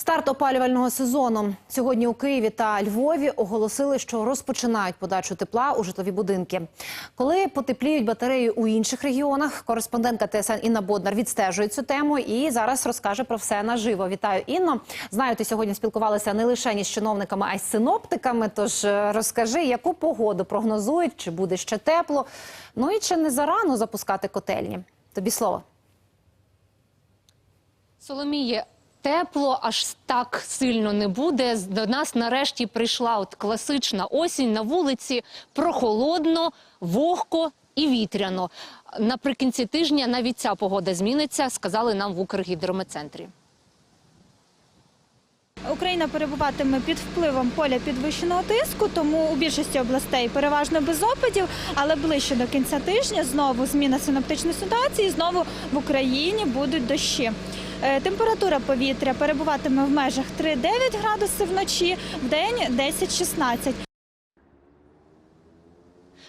Старт опалювального сезону сьогодні у Києві та Львові оголосили, що розпочинають подачу тепла у житлові будинки. Коли потепліють батареї у інших регіонах, кореспондентка ТСН Інна Боднар відстежує цю тему і зараз розкаже про все наживо. Вітаю, Інно. Знаю, ти сьогодні спілкувалася не лише ні з чиновниками, а й з синоптиками. Тож е, розкажи, яку погоду прогнозують, чи буде ще тепло. Ну і чи не зарано запускати котельні? Тобі слово. Соломіє, тепло аж так сильно не буде. До нас нарешті прийшла от класична осінь на вулиці. Прохолодно, вогко і вітряно. Наприкінці тижня навіть ця погода зміниться, сказали нам в Укргідрометцентрі. Україна перебуватиме під впливом поля підвищеного тиску, тому у більшості областей переважно без опадів, але ближче до кінця тижня знову зміна синоптичної ситуації. Знову в Україні будуть дощі. Е, Температура повітря перебуватиме в межах 3-9 градусів вночі, в день 10-16.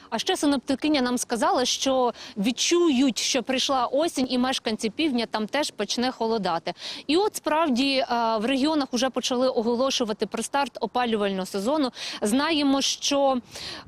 А ще синоптикиня нам сказала, що відчують, що прийшла осінь, і мешканці півдня там теж почне холодати. І от справді е, в регіонах вже почали оголошувати про старт опалювального сезону. Знаємо, що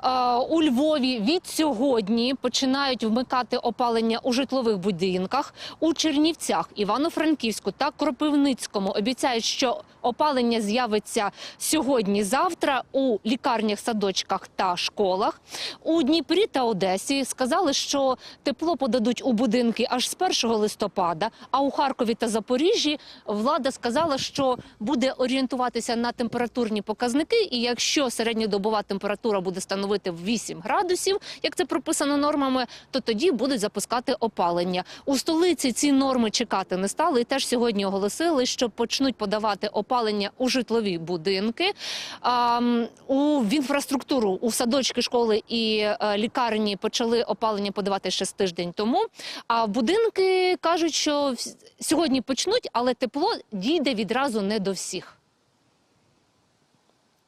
е, у Львові від сьогодні починають вмикати опалення у житлових будинках. У Чернівцях, Івано-Франківську та Кропивницькому обіцяють, що опалення з'явиться сьогодні-завтра у лікарнях, садочках та школах. У Дніпрі та Одесі сказали, що тепло подадуть у будинки аж з 1 листопада. А у Харкові та Запоріжжі влада сказала, що буде орієнтуватися на температурні показники. І якщо середньодобова температура буде становити 8 градусів, як це прописано нормами, то тоді будуть запускати опалення. У столиці ці норми чекати не стали. І теж сьогодні оголосили, що почнуть подавати опалення у житлові будинки, а, у в інфраструктуру, у садочки, школи і лікарні почали опалення подавати ще з тиждень тому. А будинки кажуть, що сьогодні почнуть, але тепло дійде відразу не до всіх.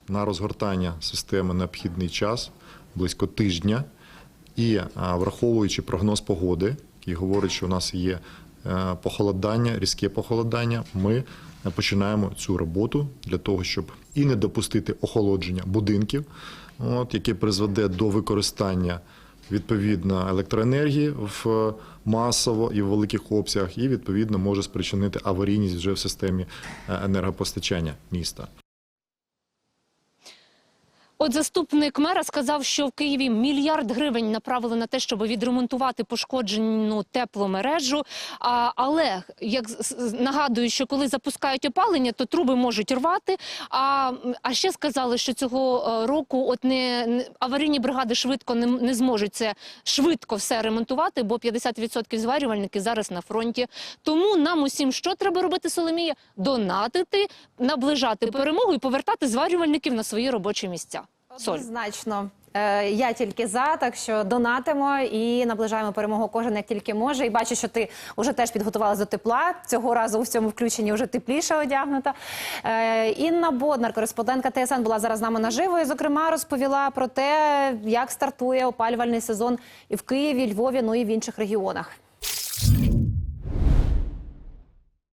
На розгортання системи необхідний час близько тижня, і враховуючи прогноз погоди, який говорить, що у нас є е, похолодання, різке похолодання, ми е, починаємо цю роботу для того, щоб і не допустити охолодження будинків, от, яке призведе до використання відповідно електроенергії в е, масово і в великих обсягах, і відповідно може спричинити аварійність вже в системі е, енергопостачання міста. От заступник мера сказав, що в Києві мільярд гривень направили на те, щоб відремонтувати пошкоджену тепломережу. Але як нагадую, що коли запускають опалення, то труби можуть рвати. А, а ще сказали, що цього е, року от не, аварійні бригади швидко не, не зможуть це швидко все ремонтувати, бо 50% зварювальників зараз на фронті. Тому нам усім що треба робити, Соломія? Донатити, наближати перемогу і повертати зварювальників на свої робочі місця. Соль. Однозначно. Е, Я тільки за, так що донатимо і наближаємо перемогу кожен як тільки може. І бачу, що ти вже теж підготувалася до тепла. Цього разу у цьому включенні вже тепліше одягнута. Е, Інна Боднар, кореспондентка ТСН, була зараз з нами наживо. І, зокрема, розповіла про те, як стартує опалювальний сезон і в Києві, Львові, ну і в інших регіонах.